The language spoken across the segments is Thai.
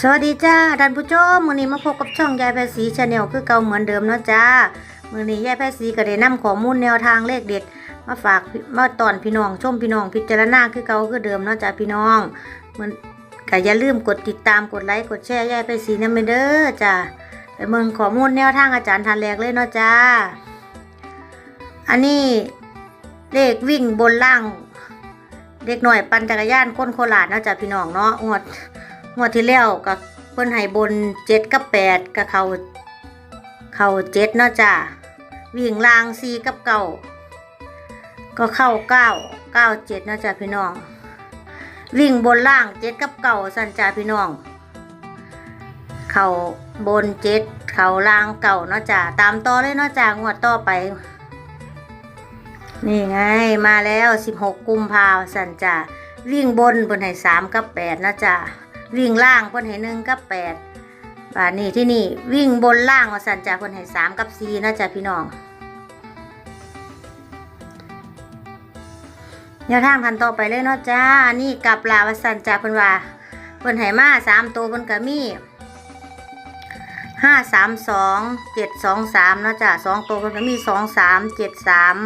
สวัสดีจ้าท่านผู้ชมมือนี้มาพบกับช่องยายแพรสีชาแนลคือเก่าเหมือนเดิมเนาะจ้ามือนี้ยายแพรสีก็ได้นำข้อมูลแนวทางเลขเด็ด มาฝากมาตอนพี่น้องชมพี่น้องพิจารณาคือเก่าคือเดิมเนาะจ้าพี่น้องมันก็อย่าลืมกดติดตามกดไลค์กดแชร์ยายแพรสีนำเด้อจ้าไปเมืองข้อมูลแนวทางอาจารย์ทันแรกเลยเนาะจ้าอันนี้เลขวิ่งบนล่างเด็กหน่อยปั่นจักรยานคนโคราชเนาะจ้ะพี่น้องเนาะงวด งวดที่แล้วกับเพิ่นให้บนเจ็ดกับแปดกับเขาเขาเจ็ดเนาะจ้ะวิ่งล่างสีกับเก้าก็เข้าเก้าเก้าเจ็ดเนาะจ้ะพี่น้อง วิ่งบนล่างเจ็ดกับเก้าสันจ้ะพี่น้อง เข่าบนเจ็ดเข่าล่างเก่าเนาะจ้ะตามต่อเลยเนาะจ้ะงวดต่อไป นี่ไงมาแล้ว16กุมภาพันธ์สันจ้ะวิ่งบนเพิ่นให้3กับ8นะจ้ะ วิ่งล่างเพิ่นให้1กับ8บานี้ที่นี่วิ่งบนล่างว่าสันจ้ะเพิ่นให้3กับ4นะจ้ะพี่น้องแนวทางทันต่อไปเลยเนาะจ้านนี้กลับลาวสันจ้ะเพิ่นว่าเพิ่นให้มา3ตัวเพิ่นก็มีห้าสามสองเจ็ดสองสามนาะจ้ะสองตัวเพิ่นก็มีสองสามเจ็ดสาม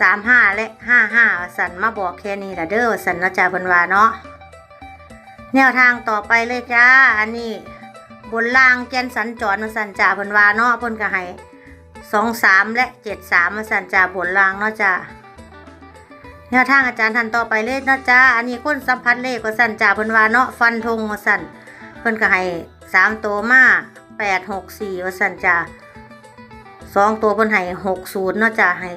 สามห้าและห้าห้าสันมาบอกแค่นี้ละเด้อสันนาะจ้าเพิ่นว่าเนาะ แนวทางต่อไปเลยจ้า อันนี้บนล่างแกนสัญจรมาสันจ่าเพิ่นว่าเนาะเพิ่นก็ให้สองสามและเจ็ดสามมาสันจ่าบนล่างเนาะจ้าแนวทางอาจารย์ทันต่อไปเลยเนาะจ้า อันนี้คนสัมพันธ์เลขก็สันจ่าเพิ่นว่าเนาะฟันธงมาสันเพิ่นก็ให้สามตัวมาแปดหกสี่ว่าสันจ่าสองตัวเพิ่นให้หกศูนย์เนาะจ้าให้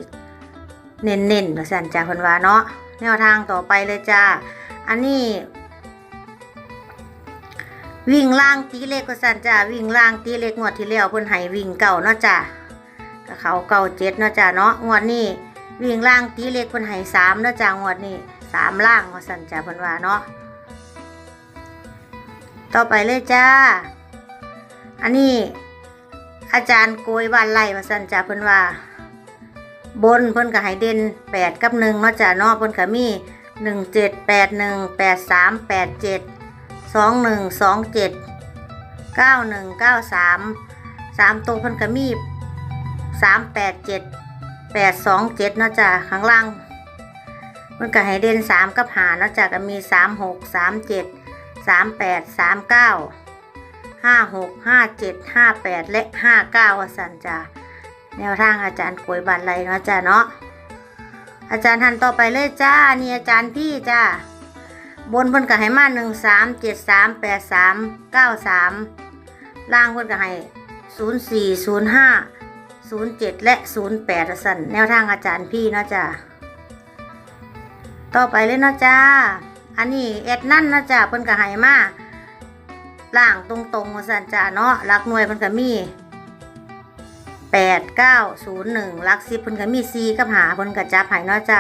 เน้นๆเนาสันจ้าคนว่าเนาะแนวทางต่อไปเลยจ้า อันนี้ วิ่งล่างตีเล็กก็สันจ้าวิ่งล่างตีเล็กงวดที่แล้วเพิ่นให้วิ่งเก่าเนาะจ้าก็เขาเก่าเจ็ดเนาะจ้าเนาะงวดนี้วิ่งล่างตีเล็กเพิ่นให้สามเนาะจ้างวดนี้สามล่างก็สันจ้าเพิ่นว่าเนาะต่อไปเลยจ้า อันนี้ อาจารย์โกยบ้านไร่มาสันจ้าเพิ่นว่า บนเพิ่นก็ให้เด่นแปดกับหนึ่งเนาะจ้ะเนาะเพิ่นก็มีหนึ่งเจ็ดแปดหนึ่งแปดสามแปดเจ็ด สองหนึ่งสองเจ็ดเก้าหนึ่งเก้าสามสามตัวพิ่นก็มีสามแปดเจ็ดแปดสองเจ็ดเนาะจ้ะข้างล่างเพิ่นก็ให้เด่นสามกับหาเนาะจ้ะก็มีสามหกสามเจ็ดสามแปดสามเก้าห้าหกห้าเจ็ดห้าแปดและห้าเก้าสันจ้ะแนวทางอาจารย์กวยบันไรเนาะจ้าเนาะอาจารย์ทันต่อไปเลยจ้านี่อาจารย์พี่จ้า บนเพิ่นก็ให้มาหนึ่งสามเจ็ดสามแปดสามเก้าสามล่างเพิ่นก็ให้ศูนย์สี่ศูนย์ห้าศูนย์เจ็ดและศูนย์แปดสันแนวทางอาจารย์พี่เนาะจ้าต่อไปเลยเนาะจ้า อันนี้แอดนั่นเนาะจ้าเพิ่นก็ให้มาล่างตรงๆสันจ้าเนาะหลักหน่วยเพิ่นก็มีแปดเก้าศูนย์หนึ่งลักซิบเพิ่นก็มีสี่กับหาเพิ่นก็จับให้เนาะจ้า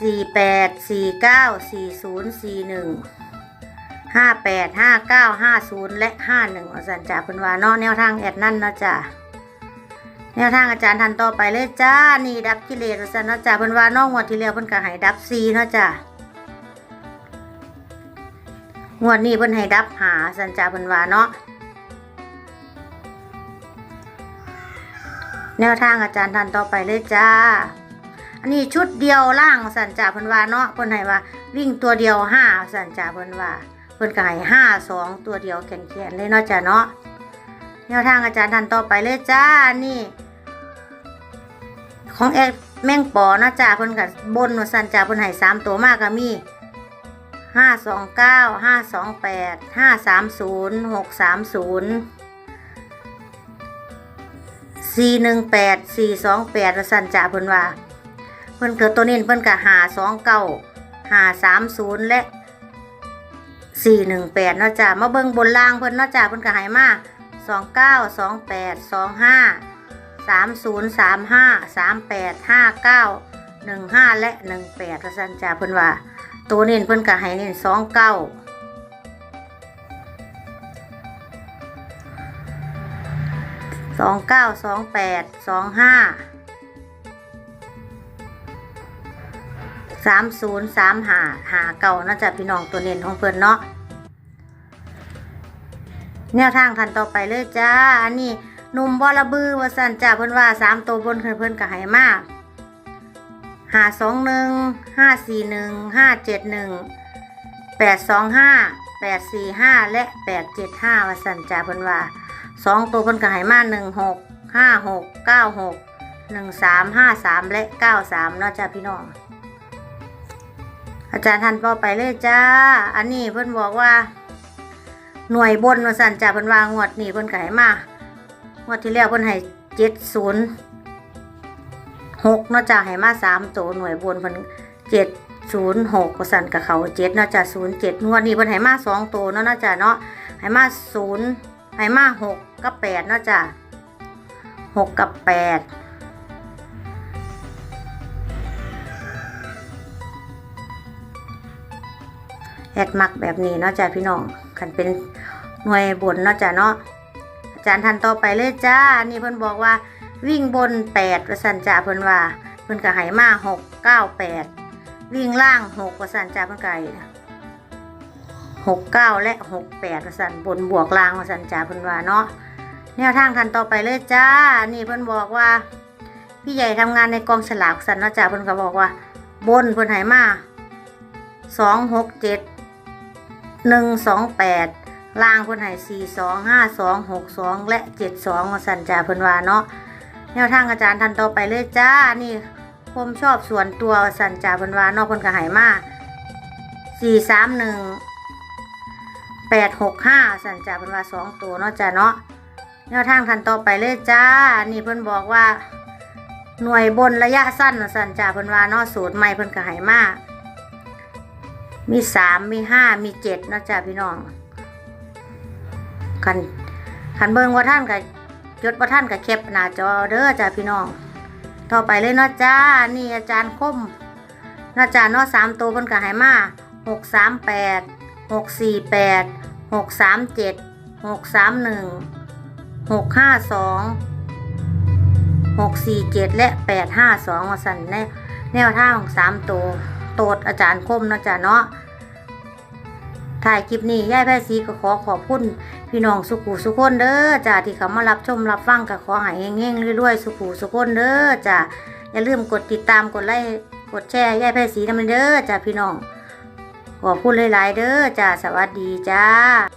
สี่แปดสี่เก้าสี่ศูนย์สี่หนึ่งห้าแปดห้าเก้าห้าศูนย์และห้าหนึ่งอาจารย์จ่าเพิ่นว่าเนาะแนวทางแอดนั่นเนาะจ้าแนวทางอาจารย์ทันต่อไปเลยจ้า นี่ดับกิเลสอาจารย์เนาะจ้าเพิ่นว่าน้องงวดที่แล้วเพิ่นก็ให้ดับสี่เนาะจ้างวดนี้เพิ่นให้ดับหาอาจารย์จ่าเพิ่นว่าเนาะแนวทางอาจารย์ทันต่อไปเลยจ้า อันนี้ชุดเดียวล่างสันจ่าเพิ่นว่าเนาะเพิ่นให้ว่า วิ่งตัวเดียวห้าสันจ่าเพิ่นว่าเพิ่นก็ให้ห้าสองตัวเดียวแขนๆเลยเนาะจ้าเนาะแนวทางอาจารย์ทันต่อไปเลยจ้านี่ ของแอดแม่งปอเนาะจ้าเพิ่นก็บนว่าสันจ่าเพิ่นให้สามตัวมากก็มีห้าสองเก้าห้าสองแปดห้าสามศูนย์หกสามศูนย์สี่หนึ่งแปดสี่สองแปดสันจ่าเพิ่นว่า เพิ่นเกิดตัวนี้เพิ่นก็หาสองเก้าหาสามศูนย์และสี่หนึ่งแปดเนาะจ้ามาเบิ่งบนล่างเพิ่นเนาะจ้าเพิ่นก็หายมาสองเก้าสองแปดสองห้าสามศูนย์สามห้าสามแปดห้าเก้าหนึ่งห้าและหนึ่งแปดสันจ่าเพิ่นว่า ตัวนี้เพิ่นก็ให้เน้นสองเก้าสองเก้าสองแปดสองห้า สามศูนย์สามหาหาเก่าน่าจะพี่น้องตัวเน้นของเพิ่นเนาะแนวทางทันต่อไปเลยจ้า อันนี้หนุ่มบอระบือว่าสันจ้าเพิ่นว่าสามตัวบนเพิ่นเพิ่นก็ให้มากหาสองหนึ่งห้าสี่หนึ่งห้าเจ็ดหนึ่งแปดสองห้าแปดสี่ห้าและแปดเจ็ดห้าว่าสันจ้าเพิ่นว่าสองตัวเพิ่นก็ให้มาหนึ่งหกห้าหกเก้าหกหนึ่งสามห้าสามและเก้าสามเนาะจ้าพี่น้อง อาจารย์ทันต่อไปเลยจ้า อันนี้เพิ่นบอกว่า หน่วยบนว่าสั่นจ้าเพิ่นวางวดนี้เพิ่นก็ให้มางวดที่แล้วเพิ่นให้เจ็ดศูนย์หกนาะจ้าให้มาสามตัวหน่วยบนเพิ่นเจ็ดศูนย์หกว่าสั่นกับเขาเจ็ดนาะจ้าศูนย์เจ็ดงวดนี้เพิ่นให้มาสองตัวเนาะนาะจ้าเนาะให้มาศูนย์ให้มาหกกับแปดนาะจ้าหกกับแปด แอดมักแบบนี้เนาะจ้ะพี่น้องขันเป็นหน่วยบนเนาะจ้ะเนาะอาจารย์ทันต่อไปเลยจ้า นี่เพิ่นบอกว่าวิ่งบนแปดประสันจ้าเพิ่นว่า เพิ่นก็ให้มาหกเก้าแปดวิ่งล่างหกประสันจ้าเพิ่นก็ให้หกเก้าและหกแปดประสันบนบวกล่างประสันจ้าเพิ่นว่าเนาะแนวทางทันต่อไปเลยจ้า นี่เพิ่นบอกว่า พี่ใหญ่ทำงานในกองฉลากสันเนาะจ้าเพิ่นก็บอกว่า บนเพิ่นให้มาสองหกเจ็ด หนึ่งสองแปดล่างเพิ่นให้สี่สองห้าสองหกสองและเจ็ดสองมาสันจ่าเพิ่นว่าเนาะแนวทางอาจารย์ทันต่อไปเลยจ้านี่ผมชอบส่วนตัวสันจ่าเพิ่นว่าเนาะเพิ่นก็ให้มาสี่สามหนึ่งแปดหกห้าสันจ่าเพิ่นว่าสองตัวเนาะจ้าเนาะแนวทางทันต่อไปเลยจ้า นี่เพิ่นบอกว่า หน่วยบนระยะสั้นสันจ่าเพิ่นว่าเนาะสูตรใหม่เพิ่นก็ให้มา มีสามมีห้ามีเจ็ดนะจ๊ะพี่น้องคันคันเบิงว่าท่านกับยศว่าท่านกับแคปหน้าจอเด้อจ้ะพี่น้อง ต่อไปเลยเนาะจ้า นี่อาจารย์คมนะจ๊ะเนาะสามตัวเพิ่นกับไหมาหกสามแปดหกสี่แปดหกสามเจ็ดหกสามหนึ่งหกห้าสองหกสี่เจ็ดและแปดห้าสองมาสั่นแนวแนวท่าของสามตัว โตดอาจารย์คมนะจ๊ะเนาะถ่ายคลิปนี้ย่ายแพทย์สีก็ขอขอบคุณพี่น้องสุขุสุขคนเด้อจ้าที่เขามารับชมรับฟังก็ขอให้เง่งๆรวยๆสุขุสุขคนเด้อจ้าอย่าลืมกดติดตามกดไลค์กดแชร์ย่ายแพทย์สีนำเด้อจ้าพี่น้องขอพูดหลายๆเด้อจ้าสวัสดีจ้า